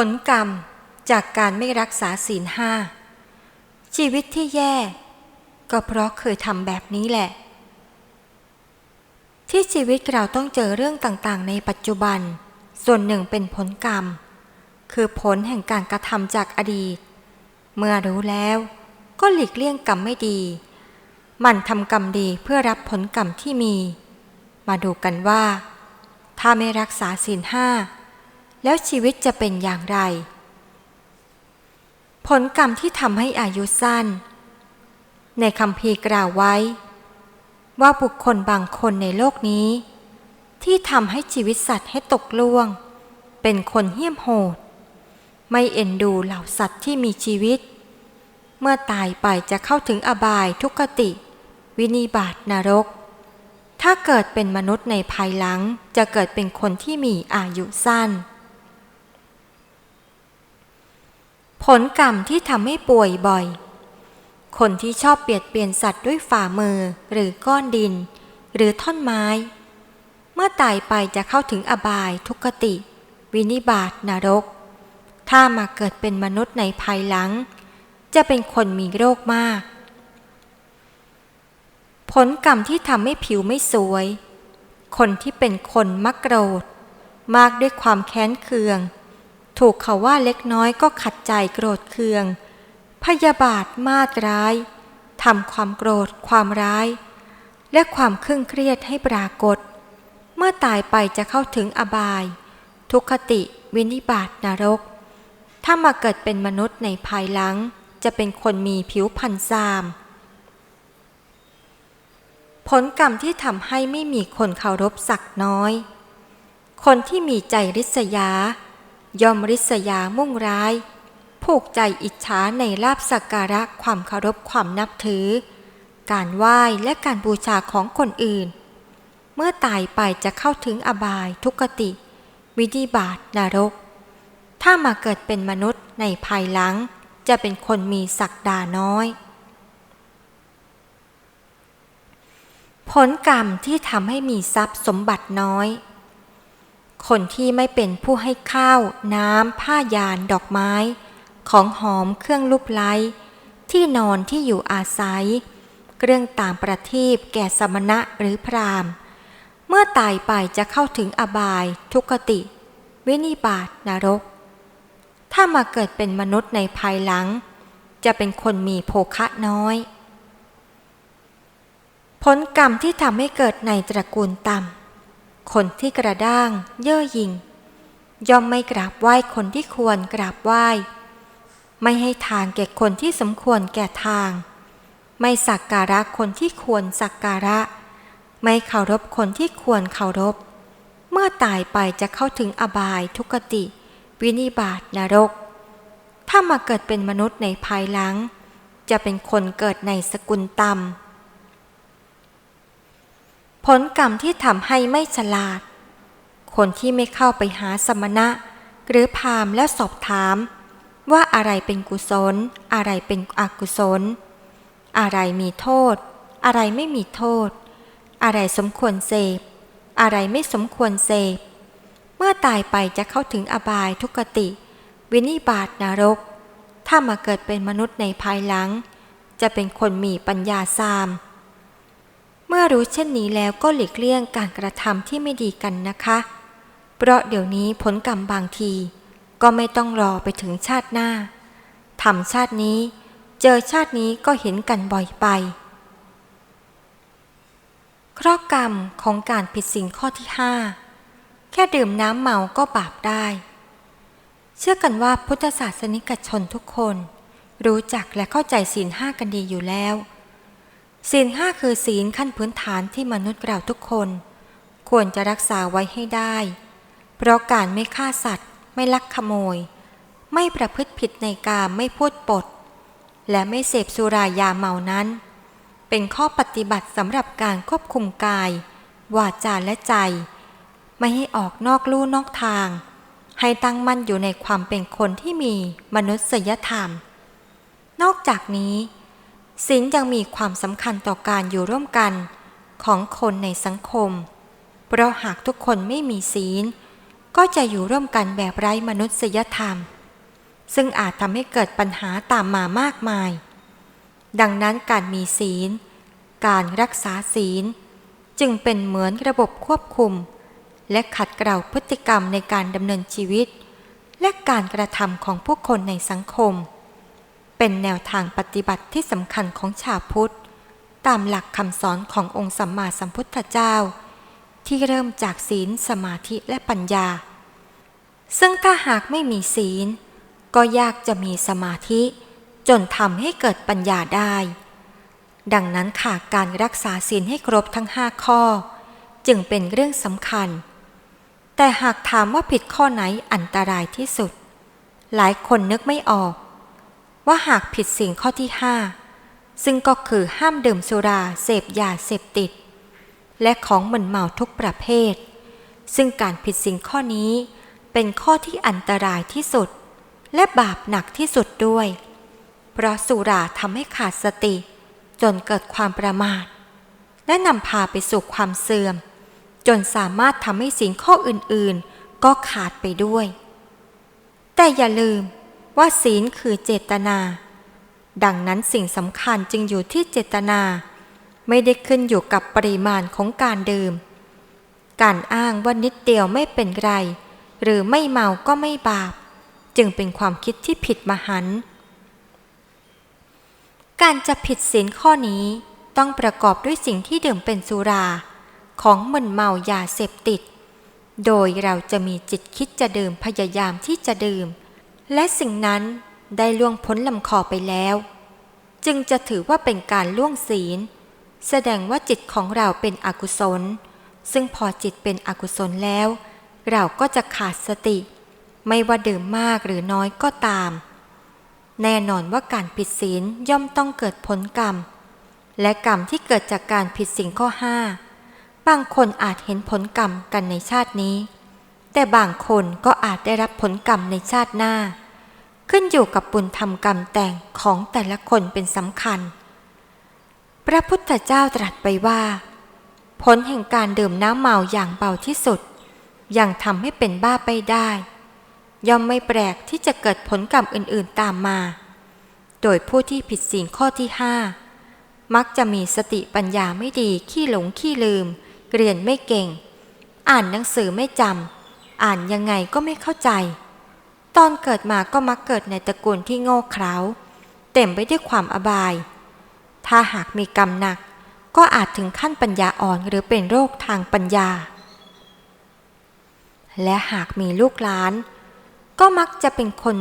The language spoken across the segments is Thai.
ผลกรรมจากการไม่รักษาศีลห้าชีวิตที่แย่ ก็เพราะเคยทำแบบนี้แหละ ที่ชีวิตเราต้องเจอเรื่องต่างๆ ในปัจจุบัน ส่วนหนึ่งเป็นผลกรรม คือผลแห่งการกระทำจากอดีต เมื่อรู้แล้วก็หลีกเลี่ยงกรรมไม่ดีมันทำกรรมดีเพื่อรับผลกรรมที่มี มาดูกันว่า ถ้าไม่รักษาศีลห้า แล้วชีวิตจะเป็นอย่างไร ผลกรรมที่ทำให้อายุสั้น ในคำพีกล่าวไว้ ว่าบุคคลบางคนในโลกนี้ ที่ทำให้ชีวิตสัตว์ให้ตกล่วง เป็นคนเหี้ยมโหด ไม่เอ็นดูเหล่าสัตว์ที่มีชีวิต เมื่อตายไปจะเข้าถึงอบายทุกติ วินิบาตนรก ถ้าเกิดเป็นมนุษย์ในภายหลังจะเกิดเป็นคนที่มีอายุสั้น ผลกรรมที่ทำให้ป่วยบ่อย คนที่ชอบเบียดเบียนสัตว์ด้วยฝ่ามือหรือก้อนดิน หรือท่อนไม้ เมื่อตายไปจะเข้าถึงอบายทุกติ วินิบาตนรก ถ้ามาเกิดเป็นมนุษย์ในภายหลัง จะเป็นคนมีโรคมาก ผลกรรมที่ทำให้ผิวไม่สวย คนที่เป็นคนมักโกรธ มากด้วยความแค้นเคือง ถูกเขาว่าเล็กน้อยก็ขัดใจโกรธเคือง พยาบาทมาดร้ายทำความโกรธความร้าย และความเคร่งเครียดให้ปรากฏ เมื่อตายไปจะเข้าถึงอบาย ทุกขติวินิบาตนรก ถ้ามาเกิดเป็นมนุษย์ในภายหลัง จะเป็นคนมีผิวพันซาม ผลกรรมที่ทำให้ไม่มีคนเคารพสักน้อย คนที่มีใจริษยา ย่อมริษยามุ่งร้าย ผูกใจอิจฉาในลาบสักการะความเคารพความนับถือ การไหว้และการบูชาของคนอื่น เมื่อตายไปจะเข้าถึงอบายทุกติ วิธิบาตนรก ถ้ามาเกิดเป็นมนุษย์ในภายหลัง จะเป็นคนมีศักดาน้อย ผลกรรมที่ทำให้มีทรัพย์สมบัติน้อย คนที่ไม่เป็นผู้ให้ข้าว น้ำ ผ้ายานดอกไม้ ของหอมเครื่องลูบไล้ ที่นอนที่อยู่อาศัย เครื่องต่างประทีปแก่สมณะหรือพรามเมื่อตายไปจะเข้าถึงอบาย ทุกติ วินิบาตนรก ถ้ามาเกิดเป็นมนุษย์ในภายหลัง จะเป็นคนมีโภคะน้อย ผลกรรมที่ทำให้เกิดในตระกูลต่ำ คนที่กระด้าง เย่อหยิ่งย่อมไม่กราบไหว้คนที่ควรกราบไหว้ ไม่ให้ทางแก่คนที่สมควรแก่ทาง ไม่สักการะคนที่ควรสักการะ ไม่เคารพคนที่ควรเคารพ เมื่อตายไปจะเข้าถึงอบายทุกติ วินิบาตนรก ถ้ามาเกิดเป็นมนุษย์ในภายหลัง จะเป็นคนเกิดในสกุลต่ำ ผลกรรมที่ทำให้ไม่ฉลาด คนที่ไม่เข้าไปหาสมณะ หรือพามแล้วสอบถาม ว่าอะไรเป็นกุศล อะไรเป็นอกุศล อะไรมีโทษ อะไรไม่มีโทษ อะไรสมควรเสพ อะไรไม่สมควรเสพ เมื่อตายไปจะเข้าถึงอบายทุกติ วินิบาตนรก ถ้ามาเกิดเป็นมนุษย์ในภายหลัง จะเป็นคนมีปัญญาซาม มื่อรู้เช่นนี้แล้วก็หลีกเลี่ยงการกระทำที่ไม่ดีกันนะคะ เพราะเดี๋ยวนี้ผลกรรมบางที ก็ไม่ต้องรอไปถึงชาติหน้าทำชาตินี้ เจอชาตินี้ก็เห็นกันบ่อยไปเคราะห์กรรมของการผิดศีลข้อที่ห้าแค่ดื่มน้ำเมาก็บาปได้ เชื่อกันว่าพุทธศาสนิกชนทุกคน รู้จักและเข้าใจศีลห้ากันดีอยู่แล้ว ศีลห้าคือศีลขั้นพื้นฐานที่มนุษย์เราทุกคน ควรจะรักษาไว้ให้ได้ เพราะการไม่ฆ่าสัตว์ ไม่ลักขโมย ไม่ประพฤติผิดในกามไม่พูดปด และไม่เสพสุรายาเมานั้น เป็นข้อปฏิบัติสำหรับการควบคุมกาย วาจาและใจ ไม่ให้ออกนอกลู่นอกทาง ให้ตั้งมั่นอยู่ในความเป็นคนที่มีมนุษยธรรม นอกจากนี้ ศีลยังมีความสำคัญต่อการอยู่ร่วมกันของคนในสังคม เพราะหากทุกคนไม่มีศีล ก็จะอยู่ร่วมกันแบบไร้มนุษยธรรม ซึ่งอาจทำให้เกิดปัญหาตามมามากมาย ดังนั้นการมีศีล การรักษาศีล จึงเป็นเหมือนระบบควบคุม และขัดเกลาพฤติกรรมในการดำเนินชีวิต และการกระทำของผู้คนในสังคม เป็นแนวทางปฏิบัติที่สำคัญของชาวพุทธ ตามหลักคำสอนขององค์สัมมาสัมพุทธเจ้า ที่เริ่มจากศีลสมาธิและปัญญา ซึ่งถ้าหากไม่มีศีล ก็ยากจะมีสมาธิ จนทำให้เกิดปัญญาได้ ดังนั้นค่ะการรักษาศีลให้ครบทั้งห้าข้อ จึงเป็นเรื่องสำคัญ แต่หากถามว่าผิดข้อไหนอันตรายที่สุด หลายคนนึกไม่ออก ว่าหากผิดสิ่งข้อที่ห้าซึ่งก็คือห้ามดื่มสุราเสพยาเสพติด และของมึนเมาทุกประเภท ซึ่งการผิดสิ่งข้อนี้เป็นข้อที่อันตรายที่สุด และบาปหนักที่สุดด้วย เพราะสุราทำให้ขาดสติ จนเกิดความประมาท และนำพาไปสู่ความเสื่อม จนสามารถทำให้สิ่งข้ออื่นๆ ก็ขาดไปด้วย แต่อย่าลืม ว่าศีลคือเจตนา ดังนั้นสิ่งสำคัญจึงอยู่ที่เจตนา ไม่ได้ขึ้นอยู่กับปริมาณของการดื่ม การอ้างว่านิดเดียวไม่เป็นไร หรือไม่เมาก็ไม่บาป จึงเป็นความคิดที่ผิดมหันต์การจะผิดศีลข้อนี้ต้องประกอบด้วยสิ่งที่ดื่มเป็นสุรา ของมึนเมายาเสพติด โดยเราจะมีจิตคิดจะดื่มพยายามที่จะดื่ม และสิ่งนั้นได้ล่วงพ้นลำคอไปแล้ว จึงจะถือว่าเป็นการล่วงศีล แสดงว่าจิตของเราเป็นอกุศล ซึ่งพอจิตเป็นอกุศลแล้ว เราก็จะขาดสติ ไม่ว่าดื่มมากหรือน้อยก็ตาม แน่นอนว่าการผิดศีลย่อมต้องเกิดผลกรรม และกรรมที่เกิดจากการผิดสิ่งข้อห้าบางคนอาจเห็นผลกรรมกันในชาตินี้ แต่บางคนก็อาจได้รับผลกรรมในชาติหน้า ขึ้นอยู่กับบุญทำกรรมแต่งของแต่ละคนเป็นสำคัญ พระพุทธเจ้าตรัสไปว่า ผลแห่งการดื่มน้ำเมาอย่างเบาที่สุด ยังทำให้เป็นบ้าไปได้ ย่อมไม่แปลกที่จะเกิดผลกรรมอื่นๆตามมา โดยผู้ที่ผิดสิ่งข้อที่ห้ามักจะมีสติปัญญาไม่ดีขี้หลงขี้ลืม เรียนไม่เก่ง อ่านหนังสือไม่จำ อ่านยังไงก็ไม่เข้าใจ ตอนเกิดมาก็มักเกิดในตระกูลที่โง่เขลาเต็มไปด้วยความอบาย ถ้าหากมีกรรมหนักก็อาจถึงขั้นปัญญาอ่อนหรือเป็นโรคทางปัญญา และหากมีลูกหลาน ก็มักจะเป็นคน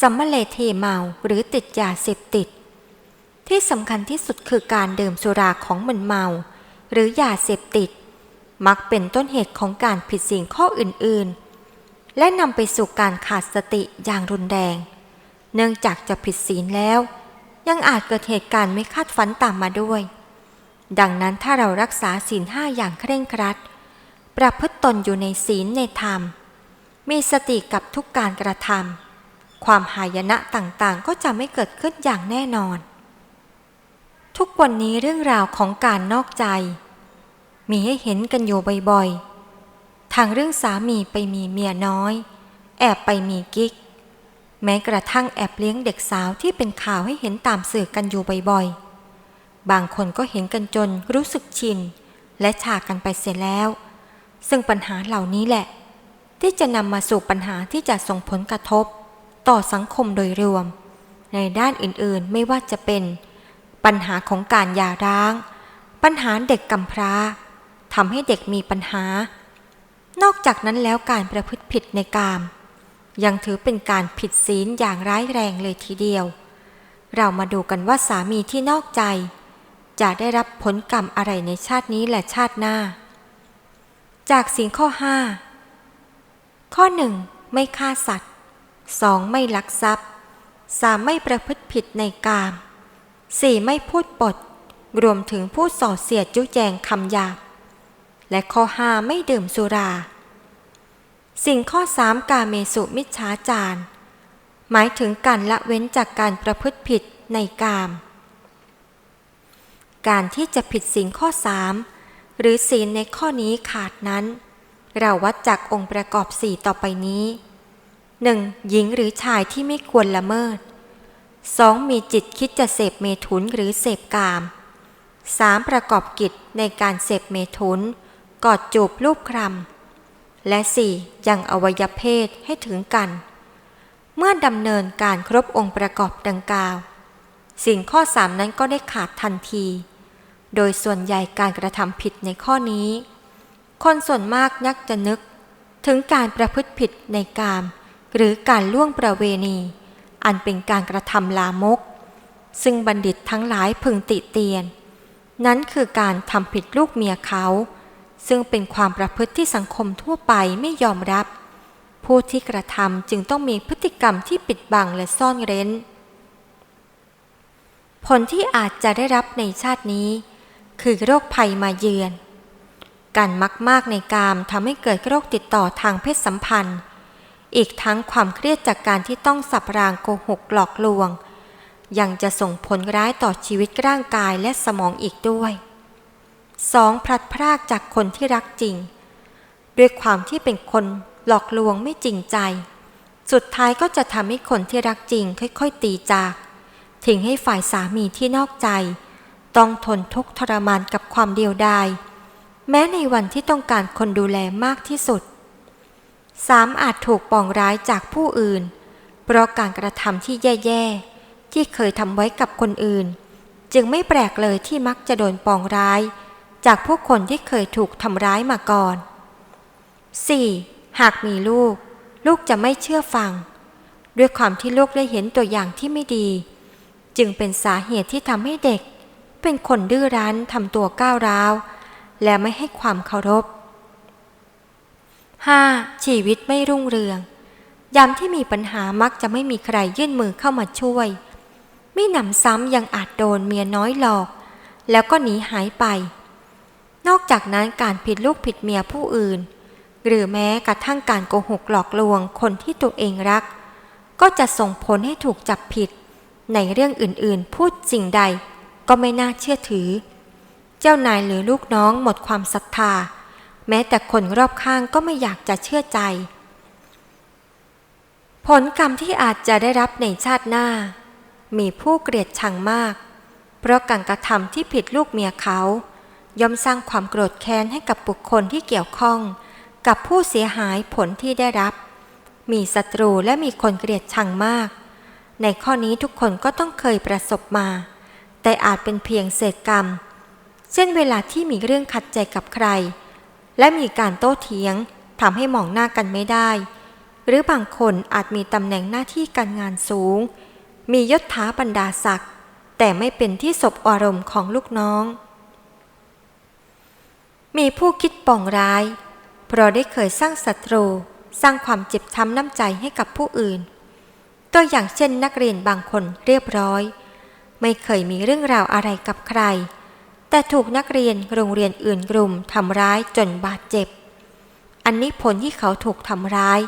สัมมะเลเทเมาหรือติดยาเสพติด ที่สำคัญที่สุดคือการดื่มสุราของมึนเมา หรือยาเสพติด มักเป็นต้นเหตุของการผิดสิ่งข้ออื่นๆ และนำไปสู่การขาดสติอย่างรุนแรง เนื่องจากจะผิดศีลแล้ว ยังอาจเกิดเหตุการณ์ไม่คาดฝันตามมาด้วย ดังนั้นถ้าเรารักษาศีลห้าอย่างเคร่งครัด ประพฤติตนอยู่ในศีลในธรรม มีสติกับทุกการกระทำความหายนะต่างๆ ก็จะไม่เกิดขึ้นอย่างแน่นอน ทุกวันนี้เรื่องราวของการนอกใจ มีให้เห็นกันอยู่บ่อยๆ ทางเรื่องสามีไปมีเมียน้อย แอบไปมีกิ๊ก แม้กระทั่งแอบเลี้ยงเด็กสาวที่เป็นข่าวให้เห็นตามสื่อกันอยู่บ่อยๆ บางคนก็เห็นกันจนรู้สึกชิน และฉากกันไปเสียแล้ว ซึ่งปัญหาเหล่านี้แหละ ที่จะนำมาสู่ปัญหาที่จะส่งผลกระทบ ต่อสังคมโดยรวม ในด้านอื่นๆไม่ว่าจะเป็น ปัญหาของการหย่าร้าง ปัญหาเด็กกำพร้า ทำให้เด็กมีปัญหา นอกจากนั้นแล้วการประพฤติผิดในกาม ยังถือเป็นการผิดศีลอย่างร้ายแรงเลยทีเดียว เรามาดูกันว่าสามีที่นอกใจ จะได้รับผลกรรมอะไรในชาตินี้และชาติหน้า จากสิ่งข้อห้าข้อหนึ่งไม่ฆ่าสัตว์สองไม่ลักทรัพย์สามไม่ประพฤติผิดในกามสี่ไม่พูดปด รวมถึงพูดส่อเสียดจุแจงคำหยาบ และข้อห้าไม่ดื่มสุรา สิ่งข้อสามกาเมสุมิจฉาจารหมายถึงการละเว้นจากการประพฤติผิดในกาม การที่จะผิดสิ่งข้อสามหรือศีลในข้อนี้ขาดนั้น เราวัดจากองค์ประกอบสี่ต่อไปนี้ 1. หญิงหรือชายที่ไม่ควรละเมิด 2. มีจิตคิดจะเสพเมถุนหรือเสพกาม 3. ประกอบกิจในการเสพเมถุน กอดจูบรูปคลำและ 4. ยังอวัยเพศให้ถึงกัน เมื่อดำเนินการครบองค์ประกอบดังกล่าว สิ่งข้อสามนั้นก็ได้ขาดทันที โดยส่วนใหญ่การกระทำผิดในข้อนี้ คนส่วนมากยักจะนึก ถึงการประพฤติผิดในกามหรือการล่วงประเวณี อันเป็นการกระทำลามก ซึ่งบัณฑิตทั้งหลายพึงติเตียน นั้นคือการทำผิดลูกเมียเขา ซึ่งเป็นความประพฤติที่สังคมทั่วไปไม่ยอมรับ ผู้ที่กระทำจึงต้องมีพฤติกรรมที่ปิดบังและซ่อนเร้น ผลที่อาจจะได้รับในชาตินี้ คือโรคภัยมาเยือน การมักมากในกามทำให้เกิดโรคติดต่อทางเพศสัมพันธ์ อีกทั้งความเครียดจากการที่ต้องสับรางโกหกหลอกลวง ยังจะส่งผลร้ายต่อชีวิตร่างกายและสมองอีกด้วย 2. พลัดพรากจากคนที่รักจริง ด้วยความที่เป็นคนหลอกลวงไม่จริงใจ สุดท้ายก็จะทำให้คนที่รักจริงค่อยๆตีจาก ทิ้งให้ฝ่ายสามีที่นอกใจ ต้องทนทุกข์ทรมานกับความเดียวดาย แม้ในวันที่ต้องการคนดูแลมากที่สุด 3. อาจถูกปองร้ายจากผู้อื่น เพราะการกระทำที่แย่ๆ ที่เคยทำไว้กับคนอื่น จึงไม่แปลกเลยที่มักจะโดนปองร้าย จากผู้คนที่เคยถูกทำร้ายมาก่อน 4. หากมีลูก ลูกจะไม่เชื่อฟัง ด้วยความที่ลูกได้เห็นตัวอย่างที่ไม่ดี จึงเป็นสาเหตุที่ทำให้เด็ก เป็นคนดื้อรั้นทำตัวก้าวร้าว และไม่ให้ความเคารพ 5. ชีวิตไม่รุ่งเรือง ยามที่มีปัญหามักจะไม่มีใครยื่นมือเข้ามาช่วย ไม่หนำซ้ำยังอาจโดนเมียน้อยหลอก แล้วก็หนีหายไป นอกจากนั้นการผิดลูกผิดเมียผู้อื่น หรือแม้กระทั่งการโกหกหลอกลวงคนที่ตัวเองรัก ก็จะส่งผลให้ถูกจับผิด ในเรื่องอื่นๆ พูดสิ่งใดก็ไม่น่าเชื่อถือ เจ้านายหรือลูกน้องหมดความศรัทธา แม้แต่คนรอบข้างก็ไม่อยากจะเชื่อใจ ผลกรรมที่อาจจะได้รับในชาติหน้า มีผู้เกลียดชังมาก เพราะการกระทำที่ผิดลูกเมียเขา ย่อมสร้างความโกรธแค้นให้กับบุคคลที่เกี่ยวข้อง กับผู้เสียหายผลที่ได้รับ มีศัตรูและมีคนเกลียดชังมาก ในข้อนี้ทุกคนก็ต้องเคยประสบมา แต่อาจเป็นเพียงเศษกรรม เช่นเวลาที่มีเรื่องขัดใจกับใคร และมีการโต้เถียงทำให้มองหน้ากันไม่ได้ หรือบางคนอาจมีตำแหน่งหน้าที่การงานสูง มียศถาบรรดาศักดิ์แต่ไม่เป็นที่สบอารมณ์ของลูกน้อง มีผู้คิดปองร้าย เพราะได้เคยสร้างศัตรู สร้างความเจ็บช้ำน้ำใจให้กับผู้อื่น ตัวอย่างเช่นนักเรียนบางคนเรียบร้อย ไม่เคยมีเรื่องราวอะไรกับใคร แต่ถูกนักเรียนโรงเรียนอื่นกลุ่มทำร้ายจนบาดเจ็บ อันนี้ผลที่เขาถูกทำร้าย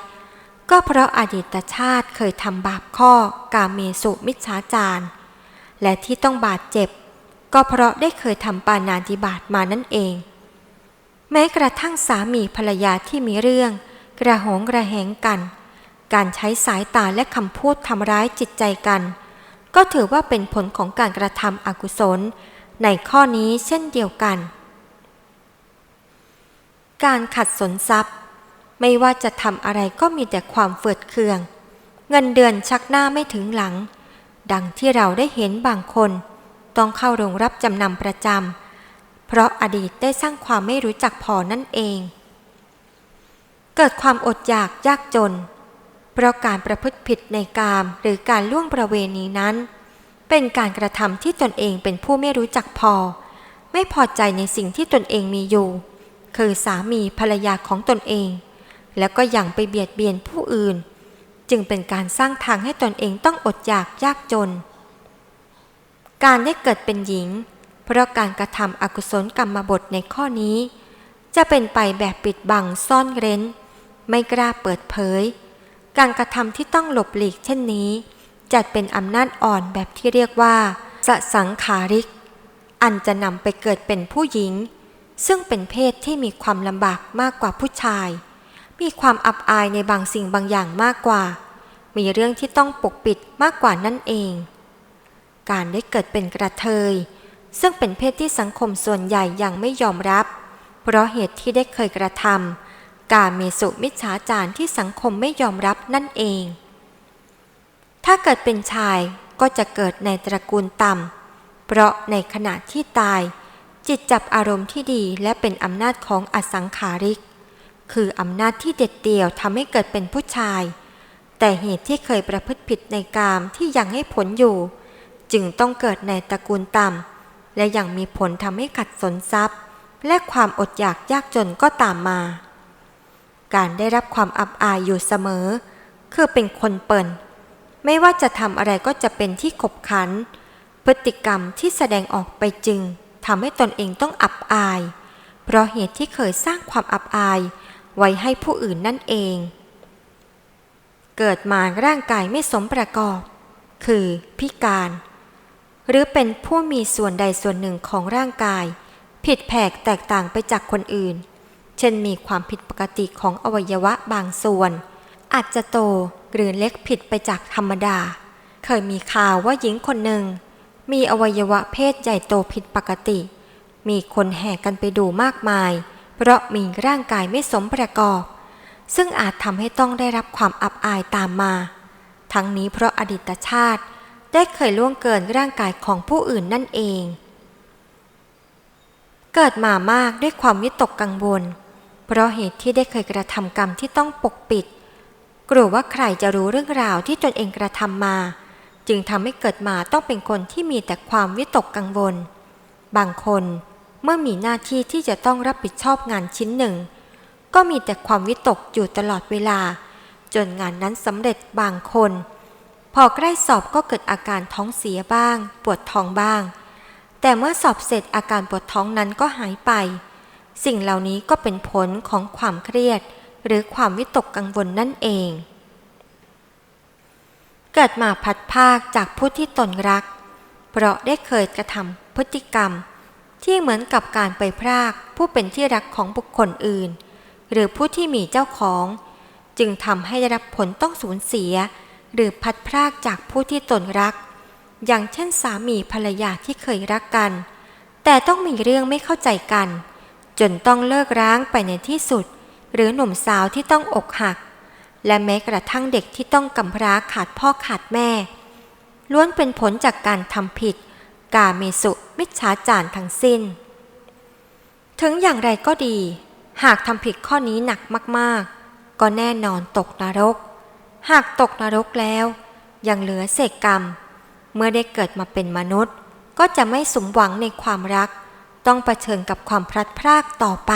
ก็เพราะอดีตชาติเคยทำบาปข้อกาเมสุมิจฉาจารและที่ต้องบาดเจ็บ ก็เพราะได้เคยทำปานาติบาตมานั่นเอง แม้กระทั่งสามีภรรยาที่มีเรื่อง กระหงกระแหงกัน การใช้สายตาและคำพูดทำร้ายจิตใจกัน ก็ถือว่าเป็นผลของการกระทำอกุศล ในข้อนี้เช่นเดียวกัน การขัดสนทรัพย์ ไม่ว่าจะทำอะไรก็มีแต่ความเฟืดเคือง เงินเดือนชักหน้าไม่ถึงหลัง ดังที่เราได้เห็นบางคน ต้องเข้าโรงรับจำนำประจำ เพราะอดีตได้สร้างความไม่รู้จักพอนั่นเอง เกิดความอดอยากยากจน เพราะการประพฤติผิดในกามหรือการล่วงประเวณีนั้น เป็นการกระทำที่ตนเองเป็นผู้ไม่รู้จักพอ ไม่พอใจในสิ่งที่ตนเองมีอยู่ คือสามีภรรยาของตนเอง แล้วก็ยังไปเบียดเบียนผู้อื่น จึงเป็นการสร้างทางให้ตนเองต้องอดอยากยากจน การได้เกิดเป็นหญิง เพราะการกระทำอกุศลกรรมบทในข้อนี้ จะเป็นไปแบบปิดบังซ่อนเร้น ไม่กล้าเปิดเผย การกระทำที่ต้องหลบหลีกเช่นนี้ จัดเป็นอำนาจอ่อนแบบที่เรียกว่าสสังขาริก อันจะนำไปเกิดเป็นผู้หญิง ซึ่งเป็นเพศที่มีความลำบากมากกว่าผู้ชาย มีความอับอายในบางสิ่งบางอย่างมากกว่า มีเรื่องที่ต้องปกปิดมากกว่านั่นเอง การได้เกิดเป็นกระเทย ซึ่งเป็นเพศที่สังคมส่วนใหญ่ยังไม่ยอมรับ เพราะเหตุที่ได้เคยกระทำการเมสุมิจฉาจารที่สังคมไม่ยอมรับนั่นเอง ถ้าเกิดเป็นชายก็จะเกิดในตระกูลต่ำ เพราะในขณะที่ตาย จิตจับอารมณ์ที่ดีและเป็นอำนาจของอสังขาริก คืออำนาจที่เด็ดเดี่ยวทำให้เกิดเป็นผู้ชาย แต่เหตุที่เคยประพฤติผิดในกามที่ยังให้ผลอยู่ จึงต้องเกิดในตระกูลต่ำ และยังมีผลทำให้ขัดสนทรัพย์ และความอดอยากยากจนก็ตามมา การได้รับความอับอายอยู่เสมอ คือเป็นคนเปิ่นไม่ว่าจะทำอะไรก็จะเป็นที่ขบขัน พฤติกรรมที่แสดงออกไปจึงทำให้ตนเองต้องอับอาย เพราะเหตุที่เคยสร้างความอับอายไว้ให้ผู้อื่นนั่นเอง เกิดมาร่างกายไม่สมประกอบ คือพิการ หรือเป็นผู้มีส่วนใดส่วนหนึ่งของร่างกาย ผิดแผกแตกต่างไปจากคนอื่น เช่นมีความผิดปกติของอวัยวะบางส่วน อาจจะโตหรือเล็กผิดไปจากธรรมดา เคยมีข่าวว่าหญิงคนหนึ่ง มีอวัยวะเพศใหญ่โตผิดปกติ มีคนแห่กันไปดูมากมาย เพราะมีร่างกายไม่สมประกอบ ซึ่งอาจทำให้ต้องได้รับความอับอายตามมา ทั้งนี้เพราะอดีตชาติ ได้เคยล่วงเกินร่างกายของผู้อื่นนั่นเอง เกิดมามากด้วยความวิตกกังวล เพราะเหตุที่ได้เคยกระทำกรรมที่ต้องปกปิด กลัวว่าใครจะรู้เรื่องราวที่ตนเองกระทำมา จึงทำให้เกิดมาต้องเป็นคนที่มีแต่ความวิตกกังวล บางคนเมื่อมีหน้าที่ที่จะต้องรับผิดชอบงานชิ้นหนึ่ง ก็มีแต่ความวิตกอยู่ตลอดเวลา จนงานนั้นสำเร็จบางคน พอใกล้สอบก็เกิดอาการท้องเสียบ้าง ปวดท้องบ้าง แต่เมื่อสอบเสร็จอาการปวดท้องนั้นก็หายไป สิ่งเหล่านี้ก็เป็นผลของความเครียด หรือความวิตกกังวลนั่นเอง เกิดมาพัดภาคจากผู้ที่ตนรัก เพราะได้เคยกระทำพฤติกรรม ที่เหมือนกับการไปพรากผู้เป็นที่รักของบุคคลอื่น หรือผู้ที่มีเจ้าของ จึงทำให้ได้รับผลต้องสูญเสีย หรือพัดพรากจากผู้ที่ตนรัก อย่างเช่นสามีภรรยาที่เคยรักกัน แต่ต้องมีเรื่องไม่เข้าใจกัน จนต้องเลิกร้างไปในที่สุด หรือหนุ่มสาวที่ต้องอกหัก และแม้กระทั่งเด็กที่ต้องกำพร้าขาดพ่อขาดแม่ ล้วนเป็นผลจากการทำผิด กาเมสุมิจฉาจารทั้งสิ้น ถึงอย่างไรก็ดี หากทำผิดข้อนี้หนักมาก ๆ ก็แน่นอนตกนรก หากตกนรกแล้ว ยังเหลือเศษกรรม เมื่อได้เกิดมาเป็นมนุษย์ ก็จะไม่สมหวังในความรัก ต้องเผชิญกับความพลัดพรากต่อไป